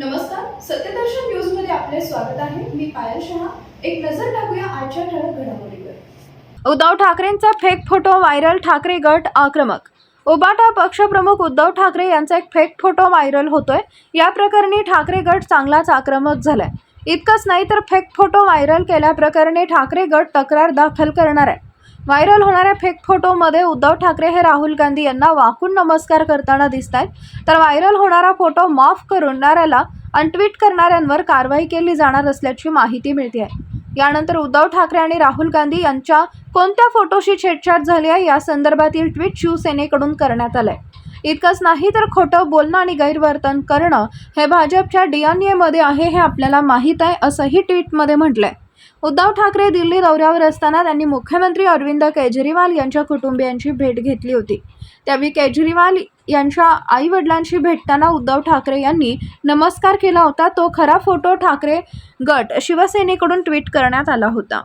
नमस्कार सत्यदर्शन न्यूजमध्ये आपले स्वागत आहे. मी पायल शहा. एक नजर टाकूया आजच्या ठळक घडामोडीवर. उद्धव ठाकरेंचा फेक फोटो व्हायरल ठाकरे गट आक्रमक. उबाटा पक्षप्रमुख उद्धव ठाकरे यांचा एक फेक फोटो व्हायरल होतोय. या प्रकरणी ठाकरे गट चांगलाच आक्रमक झालाय. इतकंच नाही तर फेक फोटो व्हायरल केल्याप्रकरणी ठाकरे गट तक्रार दाखल करणार आहे. व्हायरल होणाऱ्या फेक फोटोमध्ये उद्धव ठाकरे हे राहुल गांधी यांना वाकून नमस्कार करताना दिसत आहेत तर व्हायरल होणारा फोटो माफ करणाऱ्याला अनट्विट करणाऱ्यांवर कारवाई केली जाणार असल्याची माहिती मिळते आहे यानंतर उद्धव ठाकरे आणि राहुल गांधी यांच्या कोणत्या फोटोशी छेडछाड झाली आहे या संदर्भातील ट्विट शिवसेनेकडून करण्यात आलं आहे इतकंच नाही तर खोटं बोलणं आणि गैरवर्तन करणं हे भाजपच्या डी एन एमध्ये आहे हे आपल्याला माहीत आहे असंही ट्विटमध्ये आहे उद्धव ठाकरे दिल्ली दौऱ्यावर असताना त्यांनी मुख्यमंत्री अरविंद केजरीवाल यांच्या कुटुंबियांची भेट घेतली होती. त्यावेळी केजरीवाल यांच्या आई वडिलांशी भेटताना उद्धव ठाकरे यांनी नमस्कार केला होता. तो खरा फोटो ठाकरे गट शिवसेनेकडून ट्विट करण्यात आला होता.